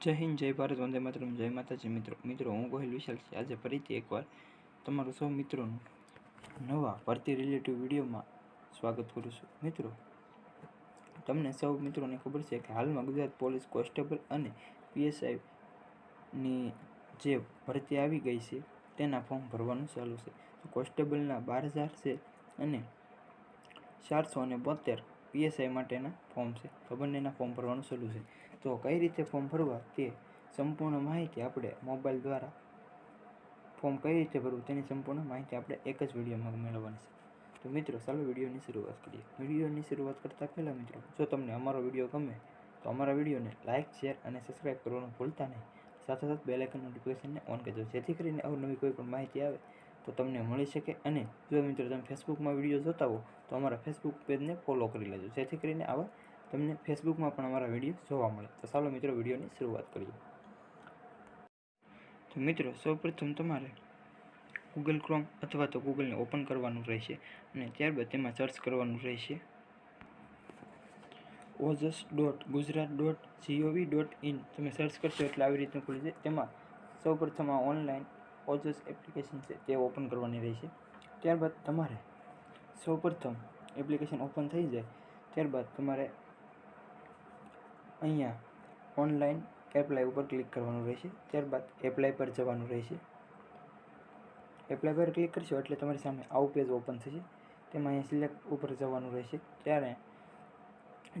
જય હિન્દ, જય ભારત, વંદે માતરમ, જય માતાજી મિત્રો. મિત્રો, હું ગોહિલ વિશાલ છે. આજે ફરીથી એકવાર તમારું સૌ મિત્રોનું નવા ભરતી રિલેટિવ વિડીયોમાં સ્વાગત કરું છું. મિત્રો, તમને સૌ મિત્રોને ખબર છે કે હાલમાં ગુજરાત પોલીસ કોન્સ્ટેબલ અને પીએસઆઈની જે ભરતી આવી ગઈ છે, તેના ફોર્મ ભરવાનું ચાલુ છે. તો કોન્સ્ટેબલના બાર હજાર છે અને ચારસો અને બોતેર પીએસઆઈ માટેના ફોર્મ છે. તો બંનેના ફોર્મ ભરવાનું ચાલુ છે. તો કઈ રીતે ફોર્મ ભરવા તે સંપૂર્ણ માહિતી આપણે મોબાઈલ દ્વારા ફોર્મ કઈ રીતે ભરવું તેની સંપૂર્ણ માહિતી આપણે એક જ વિડીયોમાં મેળવવાની છે. તો મિત્રો, ચાલો વિડીયોની શરૂઆત કરીએ. વિડીયોની શરૂઆત કરતાં પહેલાં મિત્રો, જો તમને અમારો વીડિયો ગમે, તો અમારા વિડીયોને લાઇક શેર અને સબસ્ક્રાઈબ કરવાનું ભૂલતા નહીં. સાથે સાથે બે આઇકન નોટિફિકેશનને ઓન કરજો. જેથી કરીને અવનવી કોઈ પણ માહિતી આવે, તો તમને મળી શકે. અને જો મિત્રો તમે ફેસબુકમાં વીડિયો જોતા હો, તો અમારા ફેસબુક પેજને ફોલો કરી લેજો. જેથી કરીને આવા તમને ફેસબુકમાં પણ અમારા વીડિયો જોવા મળે. તો ચાલો મિત્રો, વિડીયોની શરૂઆત કરીએ. તો મિત્રો, સૌપ્રથમ તમારે ગૂગલ ક્રોમ અથવા તો ગૂગલને ઓપન કરવાનું રહેશે અને ત્યારબાદ તેમાં સર્ચ કરવાનું રહેશે Ojas dot Gujarat dot G O V dot in. તમે સર્ચ કરશો એટલે આવી રીતનું ખુલી જાય. તેમાં સૌપ્રથમ આ ઓનલાઈન ઓજસ એપ્લિકેશન છે તે ઓપન કરવાની રહેશે. ત્યારબાદ તમારે સૌપ્રથમ એપ્લિકેશન ઓપન થઈ જાય. ત્યારબાદ તમારે અહીંયા ઓનલાઈન એપ્લાય ઉપર ક્લિક કરવાનું રહેશે. ત્યારબાદ એપ્લાય પર જવાનું રહેશે. એપ્લાય પર ક્લિક કરશો એટલે તમારી સામે આવું પેજ ઓપન થશે. તેમાં અહીંયા સિલેક્ટ ઉપર જવાનું રહેશે. ત્યારે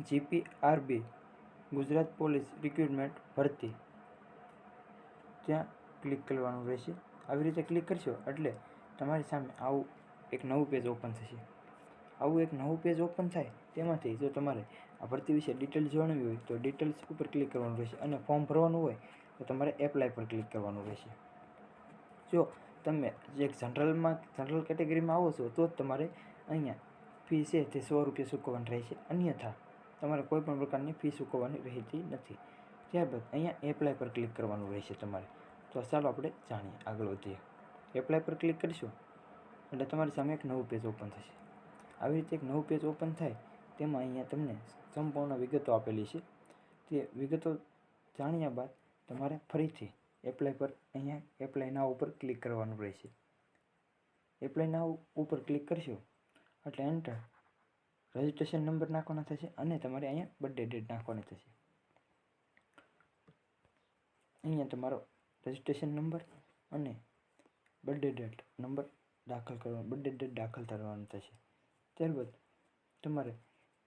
જીપીઆરબી ગુજરાત પોલીસ રિક્રુટમેન્ટ ભરતી. ત્યાં ક્લિક કરવાનું રહેશે. આવી રીતે ક્લિક કરશો એટલે તમારી સામે આવું એક નવું પેજ ઓપન થશે. આવું એક નવું પેજ ઓપન થાય તેમાંથી જો તમારે આ ભરતી વિશે ડિટેલ્સ જાણવી હોય તો ડિટેલ્સ ઉપર ક્લિક કરવાનું રહેશે અને ફોર્મ ભરવાનું હોય તો તમારે એપ્લાય પર ક્લિક કરવાનું રહેશે. જો તમે જે જનરલમાં જનરલ કેટેગરીમાં આવો છો તો જ તમારે અહીંયા ફી છે તે સો રૂપિયા ચૂકવવાની રહેશે. અન્યથા તમારે કોઈ પણ પ્રકારની ફી ચૂકવવાની રહેતી નથી. ત્યારબાદ અહીંયા એપ્લાય પર ક્લિક કરવાનું રહેશે તમારે. તો ચાલો આપણે જાણીએ, આગળ વધીએ. એપ્લાય પર ક્લિક કરીશું એટલે તમારી સામે એક નવું પેજ ઓપન થશે. આવી રીતે એક નવું પેજ ઓપન થાય તેમાં અહીંયા તમને સંપૂર્ણ વિગતો આપેલી છે. તે વિગતો જાણ્યા બાદ તમારે ફરીથી એપ્લાય પર અહીંયા એપ્લાય નાવ ઉપર ક્લિક કરવાનું રહેશે. એપ્લાય નાવ ઉપર ક્લિક કરશો, એટલે એન્ટર રજિસ્ટ્રેશન નંબર નાખવાનો થશે અને તમારે અહીંયા બર્થડે ડેટ નાખવાની થશે. અહીંયા તમારો રજિસ્ટ્રેશન નંબર અને બર્થડે ડેટ નંબર દાખલ કરવાનો બર્થડે ડેટ દાખલ કરવાનું થશે. ત્યારબાદ તમારે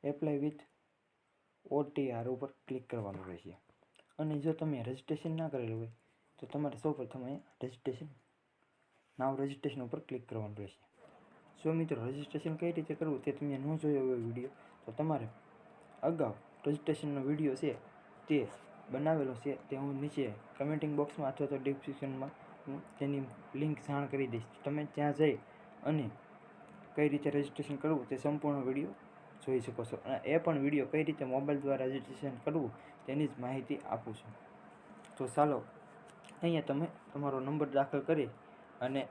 એપ્લાય વિથ ઓટીઆર ઉપર ક્લિક કરવાનું રહેશે. અને જો તમે રજિસ્ટ્રેશન ના કરેલું હોય, તો તમારે સૌપ્રથમ અહીંયા રજિસ્ટ્રેશન નાવ રજિસ્ટ્રેશન ઉપર ક્લિક કરવાનું રહેશે. જો મિત્રો રજિસ્ટ્રેશન કઈ રીતે કરવું તે તમે ન જોયો હોય વીડિયો તો તમારે અગાઉ રજિસ્ટ્રેશનનો વીડિયો છે તે બનાવેલો છે તે હું નીચે કમેન્ટિંગ બોક્સમાં અથવા તો ડિસ્ક્રિપ્શનમાં હું તેની લિંક જાણ કરી દઈશ. તમે ત્યાં જઈ અને કઈ રીતે રજિસ્ટ્રેશન કરવું તે સંપૂર્ણ વીડિયો જોઈ શકો છો. અને એ પણ વીડિયો કઈ રીતે મોબાઈલ દ્વારા રજિસ્ટ્રેશન કરવું તેની જ માહિતી આપું છું. તો ચાલો, અહીંયા તમે તમારો નંબર દાખલ કરી અને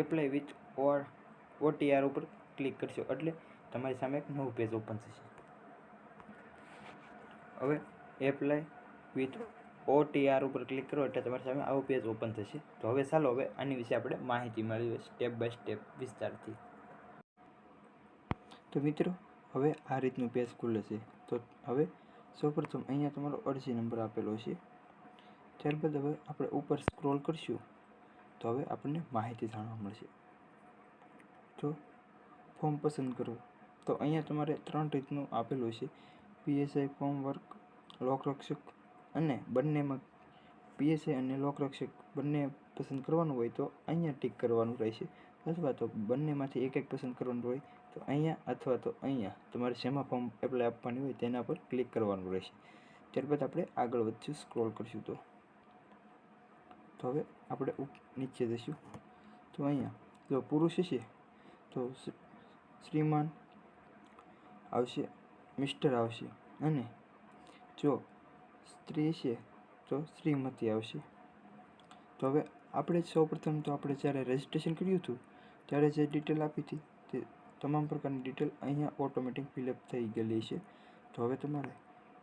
એપ્લાય વિથ ઓર ઓટીઆર ઉપર ક્લિક કરશો. એટલે તમારી સામે એક નવું પેજ ઓપન થશે. હવે એપ્લાય વિથ ઓટીઆર ઉપર ક્લિક કરો એટલે તમારી સામે આવું પેજ ઓપન થશે. તો હવે ચાલો, હવે આની વિશે આપણે માહિતી મેળવીએ સ્ટેપ બાય સ્ટેપ વિસ્તારથી. તો મિત્રો, હવે આ રીતનું પેજ ખુલે છે. તો હવે સૌપ્રથમ અહીંયા તમારો અરજી નંબર આપેલો છે. ત્યારબાદ હવે આપણે ઉપર સ્ક્રોલ કરશું. તો હવે આપણને માહિતી જાણવા મળશે. તો ફોર્મ પસંદ કરો. તો અહીંયા તમારે ત્રણ રીતનું આપેલું છે. પીએસઆઈ ફોર્મ વર્ક લોકરક્ષક અને બંનેમાં પીએસઆઈ અને લોકરક્ષક બંને પસંદ કરવાનું હોય તો અહીંયા ટીક કરવાનું રહેશે. અથવા તો બંનેમાંથી એક એક પસંદ કરવાનું હોય તો અહીંયા અથવા તો અહીંયા તમારે શેમાં ફોર્મ એપ્લાય આપવાની હોય તેના પર ક્લિક કરવાનું રહેશે. ત્યારબાદ આપણે આગળ વધશું સ્ક્રોલ કરશું તો. તો હવે આપણે નીચે જઈશું. તો અહીંયા જો પુરુષ છે તો શ્રીમાન આવશે મિસ્ટર આવશે અને જો સ્ત્રી છે તો શ્રીમતી આવશે. તો હવે આપણે સૌપ્રથમ તો આપણે જ્યારે રજિસ્ટ્રેશન કર્યું હતું, ત્યારે જે ડિટેલ આપી હતી તે તમામ પ્રકારની ડિટેલ અહીંયા ઓટોમેટિક ફિલઅપ થઈ ગયેલી છે. તો હવે તમારે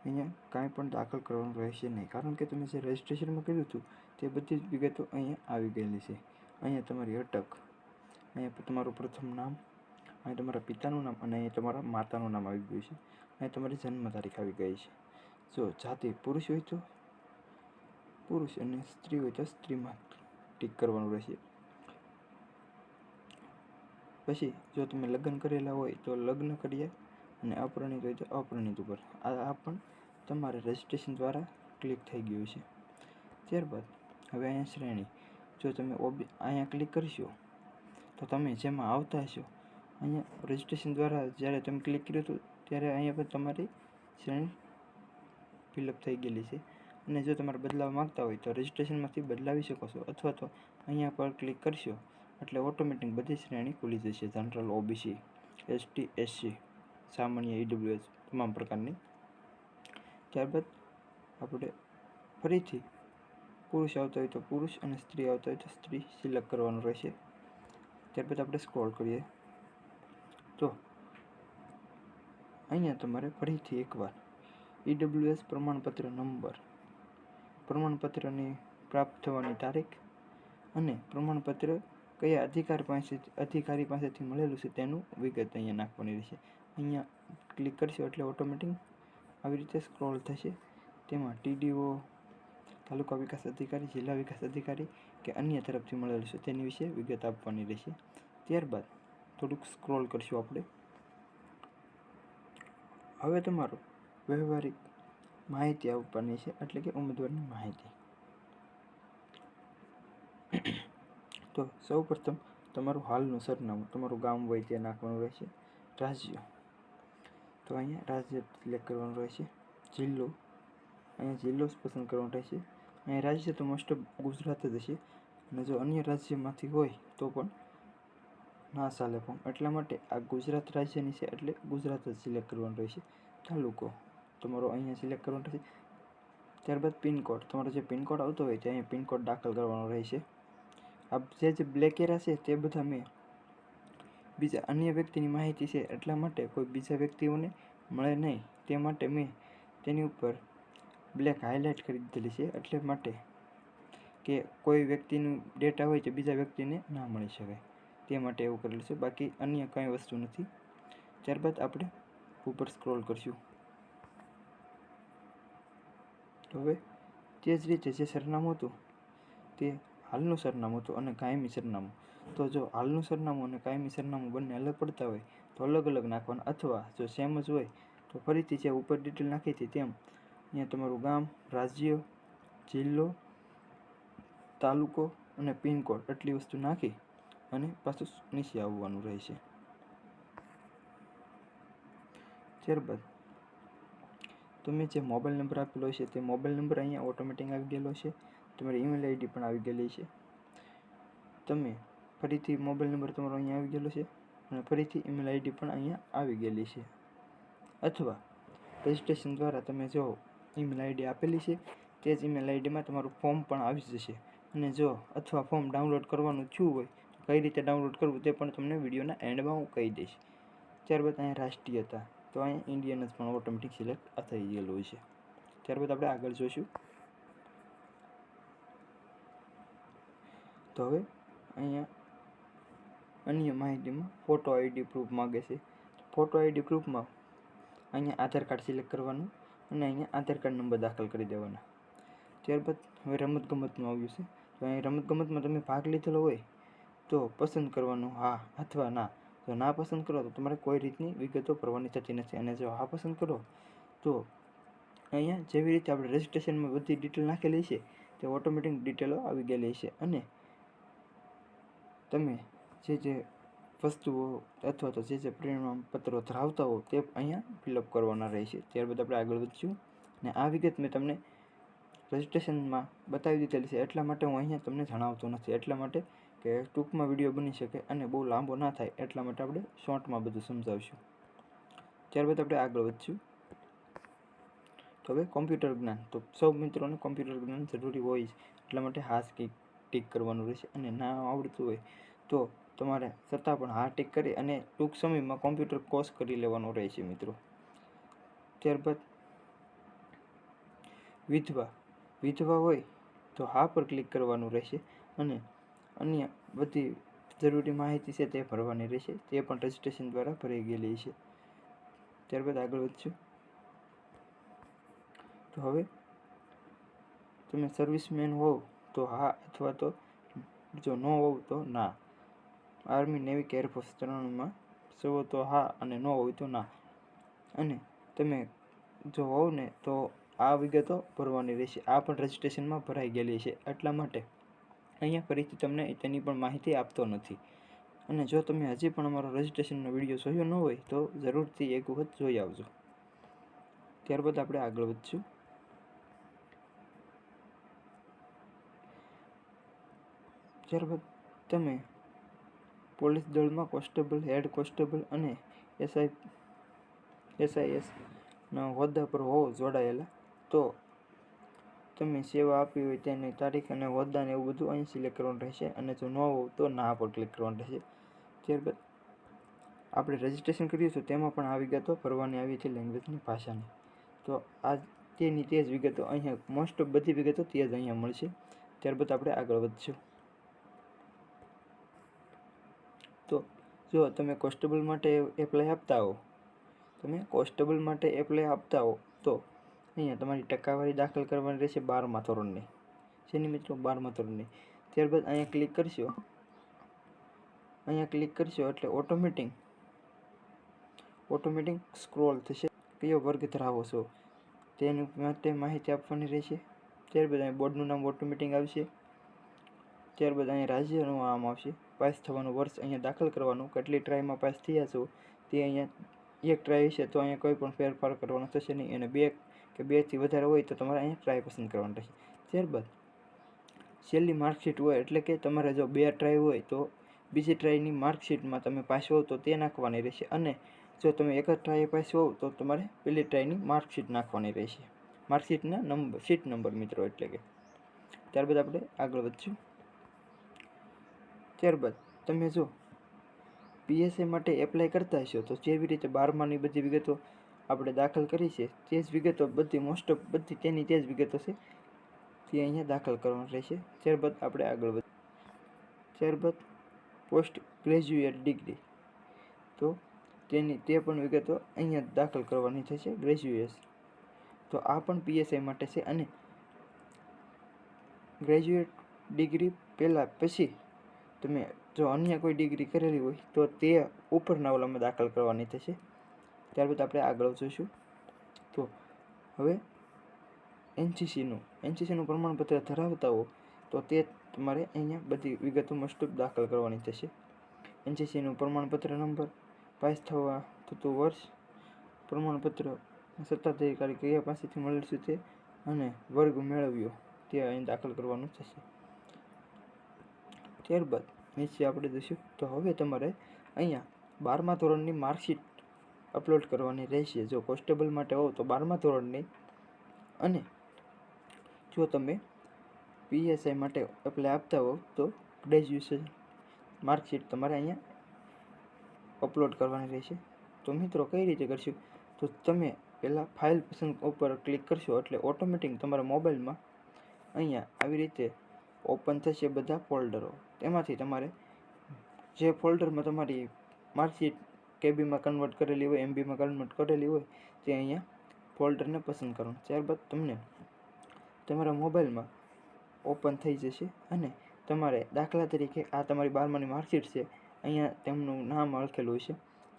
અહીંયા કાંઈ પણ દાખલ કરવાનું રહેશે નહીં. કારણ કે તમે જે રજિસ્ટ્રેશનમાં કર્યું હતું, તે બધી જ વિગતો અહીંયા આવી ગયેલી છે. અહીંયા તમારી અટક, અહીંયા તમારું પ્રથમ નામ, અહીંયા તમારા પિતાનું નામ અને અહીંયા તમારા માતાનું નામ આવી ગયું છે. અહીંયા તમારી જન્મ તારીખ આવી ગઈ છે. જો જાતિ પુરુષ હોય તો પુરુષ અને સ્ત્રી હોય તો સ્ત્રીમાં ટીક કરવાનું રહેશે. પછી જો તમે લગ્ન કરેલા હોય તો લગ્ન કર્યા અને અપરિણિત હોય તો અપરિણિત ઉપર. આ આ પણ તમારે રજિસ્ટ્રેશન દ્વારા ક્લિક થઈ ગયું છે. ત્યારબાદ હવે અહીંયા શ્રેણી. જો તમે ઓબી, અહીંયા ક્લિક કરશો, તો તમે જેમાં આવતા હશો, અહીંયા રજિસ્ટ્રેશન દ્વારા જ્યારે તમે ક્લિક કર્યું હતું, ત્યારે અહીંયા પર તમારી શ્રેણી ફિલઅપ થઈ ગયેલી છે. અને જો તમારે બદલાવ માગતા હોય તો રજિસ્ટ્રેશનમાંથી બદલાવી શકો છો. અથવા તો અહીંયા પર ક્લિક કરશો એટલે ઓટોમેટિક બધી શ્રેણી ખુલી જશે. જનરલ ઓબીસી એસટી એસસી સામાન્ય ઈડબ્લ્યુએસ તમામ પ્રકારની. ત્યારબાદ આપણે ફરીથી પુરુષ આવતા હોય તો પુરુષ અને સ્ત્રી આવતા હોય તો સ્ત્રી સિલેક્ટ કરવાનું રહેશે. ત્યારબાદ આપણે સ્ક્રોલ કરીએ. તો અહીંયા તમારે ફરીથી એકવાર ઈડબ્લ્યુએસ પ્રમાણપત્ર નંબર પ્રમાણપત્રની પ્રાપ્ત થવાની તારીખ અને પ્રમાણપત્ર કયા અધિકાર પાસે અધિકારી પાસેથી મળેલું છે તેનું વિગત અહીંયા નાખવાની રહેશે. અહીંયા ક્લિક કરશો એટલે ઓટોમેટિક આવી રીતે સ્ક્રોલ થશે. તેમાં ટીડીઓ, તાલુકા વિકાસ અધિકારી, જિલ્લા વિકાસ અધિકારી કે અન્ય તરફથી મળેલું છે તેની વિશે વિગત આપવાની રહેશે. ત્યારબાદ થોડુંક સ્ક્રોલ કરશું આપણે. હવે તમારો વ્યવહારિક માહિતી આપવાની છે એટલે કે ઉમેદવારની માહિતી. તો સૌ પ્રથમ તમારું હાલનું સરનામું, તમારું ગામ હોય તે નાખવાનું રહેશે. રાજ્ય. તો અહીંયા રાજ્ય સિલેક્ટ કરવાનું રહેશે. જિલ્લો. અહીંયા જિલ્લો જ પસંદ કરવાનો રહેશે. અહીંયા રાજ્ય તો મોસ્ટ ઓફ ગુજરાત જ હશે. અને જો અન્ય રાજ્યમાંથી હોય તો પણ ના ચાલે પણ. એટલા માટે આ ગુજરાત રાજ્યની છે એટલે ગુજરાત જ સિલેક્ટ કરવાનું રહેશે. તાલુકો. તમારો અહીંયા સિલેક્ટ કરવાનો રહેશે. ત્યારબાદ પિનકોડ. તમારો જે પિનકોડ આવતો હોય તે અહીંયા પિનકોડ દાખલ કરવાનો રહેશે. આ જે જે બ્લેક એરા છે તે બધા મેં બીજા અન્ય વ્યક્તિની માહિતી છે એટલા માટે કોઈ બીજા વ્યક્તિઓને મળે નહીં. તે માટે મેં તેની ઉપર બ્લેક હાઇલાઇટ કરી દીધેલી છે એટલે માટે કે કોઈ વ્યક્તિનું ડેટા હોય તો બીજા વ્યક્તિને ના મળી શકે. તે માટે એવું કરેલું છે. બાકી અન્ય કંઈ વસ્તુ નથી. ત્યારબાદ આપણે ઉપર સ્ક્રોલ કરશું. હવે તે જ રીતે જે સરનામું હતું તે હાલનું સરનામું હતું અને કાયમી સરનામું. તો જો હાલનું સરનામું અને કાયમી સરનામું બંને અલગ પડતા હોય, તો અલગ અલગ નાખવાના અથવા જો સેમ જ હોય, તો ફરીથી જે ઉપર ડિટેલ નાખી હતી તેમ, અહીંયા તમારું ગામ, રાજ્ય, જિલ્લો, તાલુકો અને પિનકોડ આટલી વસ્તુ નાખી અને પાછું નીચે આવવાનું રહેશે. ત્યારબાદ, તમે જે મોબાઈલ નંબર આપેલો છે તે મોબાઈલ નંબર અહીંયા ઓટોમેટિક આવી ગયેલો છે તમારી ઈમેલ આઈડી પણ આવી ગયેલી છે. તમે ફરીથી મોબાઈલ નંબર તમારો અહીંયા આવી ગયેલો છે અને ફરીથી ઈમેલ આઈડી પણ અહીંયા આવી ગયેલી છે. અથવા રજિસ્ટ્રેશન દ્વારા તમે જો ઈમેલ આઈડી આપેલી છે, તે જ ઈમેલ આઈડીમાં તમારું ફોર્મ પણ આવી જશે. અને જો અથવા ફોર્મ ડાઉનલોડ કરવાનું થયું હોય, તો કઈ રીતે ડાઉનલોડ કરવું તે પણ તમને વિડીયોના એન્ડમાં હું કહી દઈશ. ત્યારબાદ અહીંયા રાષ્ટ્રીયતા, તો અહીંયા ઇન્ડિયન જ પણ ઓટોમેટિક સિલેક્ટ થઈ ગયેલું છે. ત્યારબાદ આપણે આગળ જોઈશું. તો હવે અહીંયા અન્ય માહિતીમાં ફોટો આઈડી પ્રૂફ માગે છે. ફોટો આઈડી પ્રૂફમાં અહીંયા આધાર કાર્ડ સિલેક્ટ કરવાનું અને અહીંયા આધાર કાર્ડ નંબર દાખલ કરી દેવાના. ત્યારબાદ હવે રમતગમતનું આવ્યું છે. તો અહીં રમતગમતમાં તમે ભાગ લીધેલો હોય તો પસંદ કરવાનું હા અથવા ના. જો ના પસંદ કરો તો તમારે કોઈ રીતની વિગતો ભરવાની થતી નથી. અને જો હા પસંદ કરો તો અહીંયા જેવી રીતે આપણે રજિસ્ટ્રેશનમાં બધી ડિટેલ નાખેલી છે તે ઓટોમેટિક ડિટેલો આવી ગયેલી છે. અને તમે જે જે વસ્તુઓ અથવા તો જે જે પરિણામપત્રો ધરાવતા હો તે અહીંયા ફિલઅપ કરવાના રહેશે. ત્યારબાદ આપણે આગળ વધશું અને આ વિગત મેં તમને રજિસ્ટ્રેશનમાં બતાવી દીધેલી છે. એટલા માટે હું અહીંયા તમને જણાવતો નથી. એટલા માટે કે ટૂંકમાં વીડિયો બની શકે અને બહુ લાંબો ના થાય. એટલા માટે આપણે શોર્ટમાં બધું સમજાવશું. ત્યારબાદ આપણે આગળ વધશું. તો હવે કોમ્પ્યુટર જ્ઞાન. તો સૌ મિત્રોને કોમ્પ્યુટર જ્ઞાન જરૂરી હોય જ. એટલા માટે હાસ ટીક ટીક કરવાનું રહેશે અને ના આવડતું હોય તો તમારે છતાં પણ હા ટીક કરી અને ટૂંક સમયમાં કોમ્પ્યુટર કોર્સ કરી લેવાનો રહેશે મિત્રો. ત્યારબાદ વિધવા. વિધવા હોય તો હા પર ક્લિક કરવાનું રહેશે અને અન્ય બધી જરૂરી માહિતી છે તે ભરવાની રહેશે. તે પણ રજિસ્ટ્રેશન દ્વારા ભરાઈ ગયેલી છે. ત્યારબાદ આગળ વધશું. તો હવે તમે સર્વિસમેન હોવ તો હા, અથવા તો જો ન હોવ તો ના. આર્મી નેવી કે એરફોર્સ ત્રણમાં છો તો હા અને ન હોય તો ના. અને તમે જો હોવ ને તો આ વિગતો ભરવાની રહેશે. આ પણ રજિસ્ટ્રેશનમાં ભરાઈ ગયેલી છે. એટલા માટે અહીંયા ફરીથી તમને તેની પણ માહિતી આપતો નથી. અને જો તમે હજી પણ અમારો રજિસ્ટ્રેશનનો વીડિયો જોયો ન હોય તો જરૂરથી એક વખત જોઈ આવજો. ત્યારબાદ આપણે આગળ વધશું. ત્યારબાદ તમે પોલીસ દળમાં કોન્સ્ટેબલ, હેડ કોન્સ્ટેબલ અને એસઆઈ એસઆઈએસના હોદ્દા પર હોવ જોડાયેલા. તો તમે સેવા આપી હોય તેની તારીખ અને હોદ્દાને એવું બધું અહીં સિલેક્ટ કરવાનું રહેશે અને જો ન હોવ તો ના પર ક્લિક કરવાનું રહેશે. ત્યારબાદ આપણે રજિસ્ટ્રેશન કર્યું હતું તેમાં પણ આ વિગતો ભરવાની આવી છે લેંગ્વેજની ભાષાની. તો આ તેની તે જ વિગતો અહીંયા મોસ્ટ ઓફ બધી વિગતો તે જ અહીંયા મળશે. ત્યારબાદ આપણે આગળ વધશું તો જો તમે કોન્સ્ટેબલ માટે એપ્લાય આપતા હો, તમે કોન્સ્ટેબલ માટે એપ્લાય આપતા હો, તો અહીંયા તમારી ટકાવારી દાખલ કરવાની રહેશે બારમા ધોરણની. જેની મિત્રો? બારમા ધોરણની. ત્યારબાદ અહીંયા ક્લિક કરશો. અહીંયા ક્લિક કરશો એટલે ઓટોમેટિક ઓટોમેટિક સ્ક્રોલ થશે. કયો વર્ગ ધરાવો છો? તેની માટે માહિતી આપવાની રહેશે. ત્યારબાદ અહીં બોર્ડનું નામ ઓટોમેટિક આવશે. ત્યારબાદ અહીંયા રાજ્યનું નામ આવશે. પાસ થવાનું, વર્ષ અહીંયા દાખલ કરવાનું, કેટલી ટ્રાયમાં પાસ થયા છો, તે અહીંયા એક ટ્રાય છે, તો અહીંયા કોઈ પણ ફેરફાર કરવાનો થશે નહીં. અને બે કે બેથી વધારે હોય તો તમારે અહીંયા ટ્રાય પસંદ કરવાની રહેશે. ત્યારબાદ, છેલ્લી માર્કશીટ હોય એટલે કે તમારે જો બે ટ્રાય હોય તો બીજી ટ્રાયની માર્કશીટમાં તમે પાસ હોવ તો તે નાખવાની રહેશે. અને જો તમે એક જ ટ્રાય પાસ હોવ તો તમારે પેલી ટ્રાયની માર્કશીટ નાખવાની રહેશે. માર્કશીટના નંબર શીટ નંબર મિત્રો એટલે કે. ત્યારબાદ આપણે આગળ વધશું. ત્યારબાદ તમે જો પીએસઆઈ માટે એપ્લાય કરતા હશો, તો જેવી રીતે બારમાની બધી વિગતો આપણે દાખલ કરી છે, તે જ વિગતો બધી મોસ્ટ ઓફ બધી તેની તે જ વિગતો છે, તે અહીંયા દાખલ કરવાનું રહેશે. ત્યારબાદ આપણે આગળ વધ, ત્યારબાદ પોસ્ટ ગ્રેજ્યુએટ ડિગ્રી તો તેની તે પણ વિગતો અહીંયા દાખલ કરવાની થશે ગ્રેજ્યુએશન તો આ પણ પીએસઆઈ માટે છે અને ગ્રેજ્યુએટ ડિગ્રી પહેલાં પછી તમે જો અન્ય કોઈ ડિગ્રી કરેલી હોય, તો તે ઉપરના ઓલામાં દાખલ કરવાની થશે. ત્યારબાદ આપણે આગળ જોઈશું. તો હવે એનસીસીનું એનસીસીનું પ્રમાણપત્ર ધરાવતા હો, તો તે તમારે અહીંયા બધી વિગતો મસ્ત દાખલ કરવાની થશે. એનસીસીનું પ્રમાણપત્ર નંબર, પાસ થવા થતું વર્ષ, પ્રમાણપત્ર સત્તાધિકારી કયા પાસેથી મળેલ તે, અને વર્ગ મેળવ્યો, તે અહીં દાખલ કરવાનું થશે. ત્યારબાદ નીચે આપણે જઈશું. તો હવે તમારે અહીંયા બારમા ધોરણની માર્કશીટ અપલોડ કરવાની રહેશે. જો કોન્સ્ટેબલ માટે હોવ તો બારમા ધોરણની. અને જો તમે પીએસઆઈ માટે એપ્લાય આપતા હોવ તો ગ્રેજ્યુએશન માર્કશીટ તમારે અહીંયા અપલોડ કરવાની રહેશે. તો મિત્રો કઈ રીતે કરશું? તો તમે પહેલાં ફાઇલ પસંદ ઉપર ક્લિક કરશો એટલે ઓટોમેટિક તમારા મોબાઈલમાં અહીંયા આવી રીતે ઓપન થશે બધા ફોલ્ડરો. તેમાંથી તમારે જે ફોલ્ડરમાં તમારી માર્કશીટ કેબીમાં કન્વર્ટ કરેલી હોય, એમબીમાં કન્વર્ટ કરેલી હોય, તે અહીંયા ફોલ્ડરને પસંદ કરો ત્યારબાદ તમને તમારા મોબાઈલમાં ઓપન થઈ જશે અને તમારે દાખલા તરીકે આ તમારી બારમાની માર્કશીટ છે, અહીંયા તેમનું નામ લખેલું છે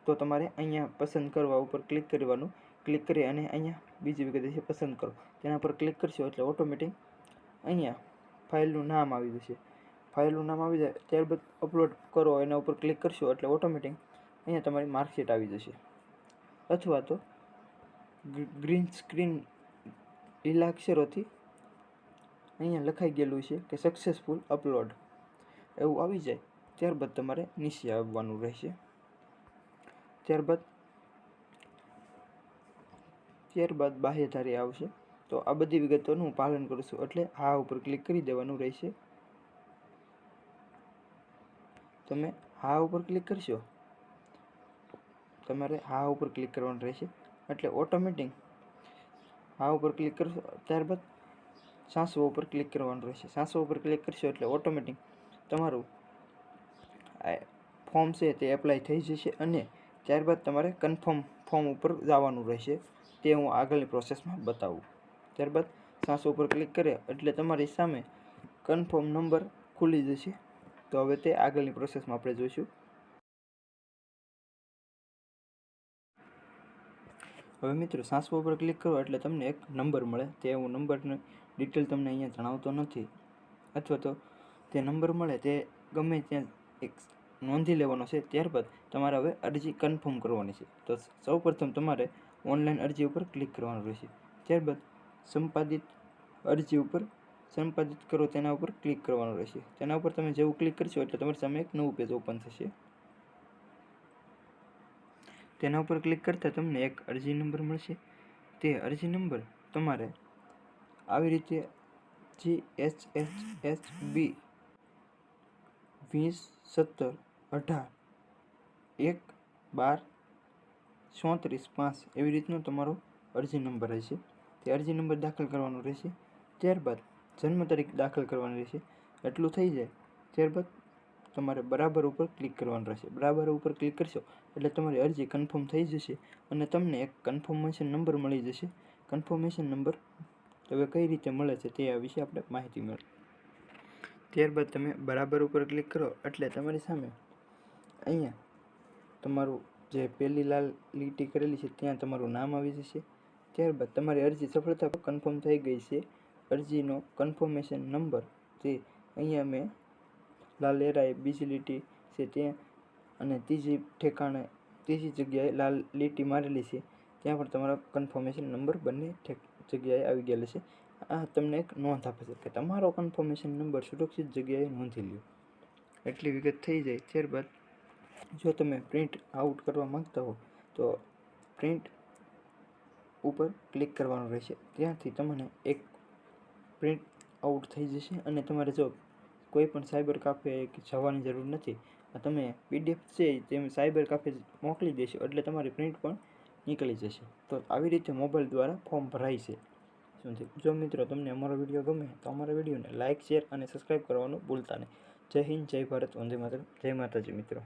તો તમારે અહીંયા પસંદ કરવા ઉપર ક્લિક કરવાનું. ક્લિક કરી અને અહીંયા બીજી વિગત છે પસંદ કરો. તેના પર ક્લિક કરશો એટલે ઓટોમેટિક અહીંયા ફાઇલનું નામ આવી જશે. ફાઇલનું નામ આવી જાય, ત્યારબાદ અપલોડ કરો, એના ઉપર ક્લિક કરશો એટલે ઓટોમેટિક અહીંયા તમારી માર્કશીટ આવી જશે. અથવા તો ગ્રીન સ્ક્રીન લીલા અક્ષરોથી અહીંયા લખાઈ ગયેલું છે કે સક્સેસફુલ અપલોડ એવું આવી જાય, ત્યારબાદ તમારે નીચે આવવાનું રહેશે. ત્યારબાદ ત્યારબાદ બાહ્યધારી આવશે. તો આ બધી વિગતોનું પાલન કરું છું. એટલે હા ઉપર ક્લિક કરી દેવાનું રહેશે. તમે હા ઉપર ક્લિક કરશો. તમારે હા ઉપર ક્લિક કરવાનું રહેશે. એટલે ઓટોમેટિક હા ઉપર ક્લિક કરશો, ત્યારબાદ સાસવો ઉપર ક્લિક કરવાનું રહેશે. સાસવો ઉપર ક્લિક કરશો એટલે ઓટોમેટિક તમારું ફોર્મ છે તે એપ્લાય થઈ જશે અને ત્યારબાદ તમારે કન્ફર્મ ફોર્મ ઉપર જવાનું રહેશે. તે હું આગળની પ્રોસેસમાં બતાવું. ત્યારબાદ સાસો ઉપર ક્લિક કરે એટલે તમારી સામે કન્ફર્મ નંબર ખુલી જશે. તો હવે તે આગળની પ્રોસેસમાં આપણે જોઈશું. હવે મિત્રો સાસવા ઉપર ક્લિક કરો એટલે તમને એક નંબર મળે. તે હું નંબરની ડિટેલ તમને અહીંયા જણાવતો નથી. અથવા તો તે નંબર મળે તે ગમે ત્યાં એક નોંધી લેવાનો છે. ત્યારબાદ તમારે હવે અરજી કન્ફર્મ કરવાની છે. તો સૌપ્રથમ તમારે ઓનલાઈન અરજી ઉપર ક્લિક કરવાનું રહેશે. ત્યારબાદ સંપાદિત અરજી ઉપર સંપાદિત કરો તેના ઉપર ક્લિક કરવાનું રહેશે. તેના ઉપર તમે જેવું ક્લિક કરશો એટલે તમારી સામે એક નવું પેજ ઓપન થશે. તેના ઉપર ક્લિક કરતાં તમને એક અરજી નંબર મળશે. તે અરજી નંબર તમારે આવી રીતે G H H H B વીસ, સત્તર, અઢાર, એક, બાર, ચોત્રીસ, પાંચ એવી રીતનો તમારો અરજી નંબર રહેશે. તે અરજી નંબર દાખલ કરવાનો રહેશે. ત્યારબાદ જન્મ તારીખ દાખલ કરવાની રહેશે. એટલું થઈ જાય. ત્યારબાદ તમારે બરાબર ઉપર ક્લિક કરવાનું રહેશે. બરાબર ઉપર ક્લિક કરશો એટલે તમારી અરજી કન્ફર્મ થઈ જશે અને તમને એક કન્ફર્મેશન નંબર મળી જશે. કન્ફર્મેશન નંબર હવે કઈ રીતે મળે છે તે વિશે આપણે માહિતી મેળવી. ત્યારબાદ તમે બરાબર ઉપર ક્લિક કરો એટલે તમારી સામે અહીંયા તમારું જે પહેલી લાલ લીટી કરેલી છે, ત્યાં તમારું નામ આવી જશે. ત્યારબાદ તમારી અરજી સફળતા કન્ફર્મ થઈ ગઈ છે. અરજીનો કન્ફર્મેશન નંબર તે અહીંયા મેં લાલ એરાએ બીજી લીટી છે ત્યાં અને ત્રીજી ઠેકાણે, ત્રીજી જગ્યાએ લાલ લીટી મારેલી છે. ત્યાં પણ તમારો કન્ફર્મેશન નંબર બંને જગ્યાએ આવી ગયેલો છે. આ તમને એક નોંધ આપે છે કે તમારો કન્ફર્મેશન નંબર સુરક્ષિત જગ્યાએ નોંધી લ્યો. એટલી વિગત થઈ જાય. ત્યારબાદ જો તમે પ્રિન્ટ આઉટ કરવા માંગતા હો, તો પ્રિન્ટ ઉપર ક્લિક કરવાનું રહેશે. ત્યાંથી તમને એક પ્રિન્ટ આઉટ થઈ જશે અને તમારે જો કોઈ પણ સાયબર કાફે જવાની જરૂર નથી તમે પીડીએફ છે તેમ સાયબર કાફે મોકલી દેશો એટલે તમારી પ્રિન્ટ પણ નીકળી જશે. તો આવી રીતે મોબાઈલ દ્વારા ફોર્મ ભરાય છે. શું છે? જો મિત્રો તમને અમારો વીડિયો ગમે, તો અમારા વિડીયોને લાઇક શેર અને સબસ્ક્રાઈબ કરવાનું ભૂલતા નહીં. જય હિન્દ, જય ભારત, વંદે માતરમ, જય માતાજી મિત્રો.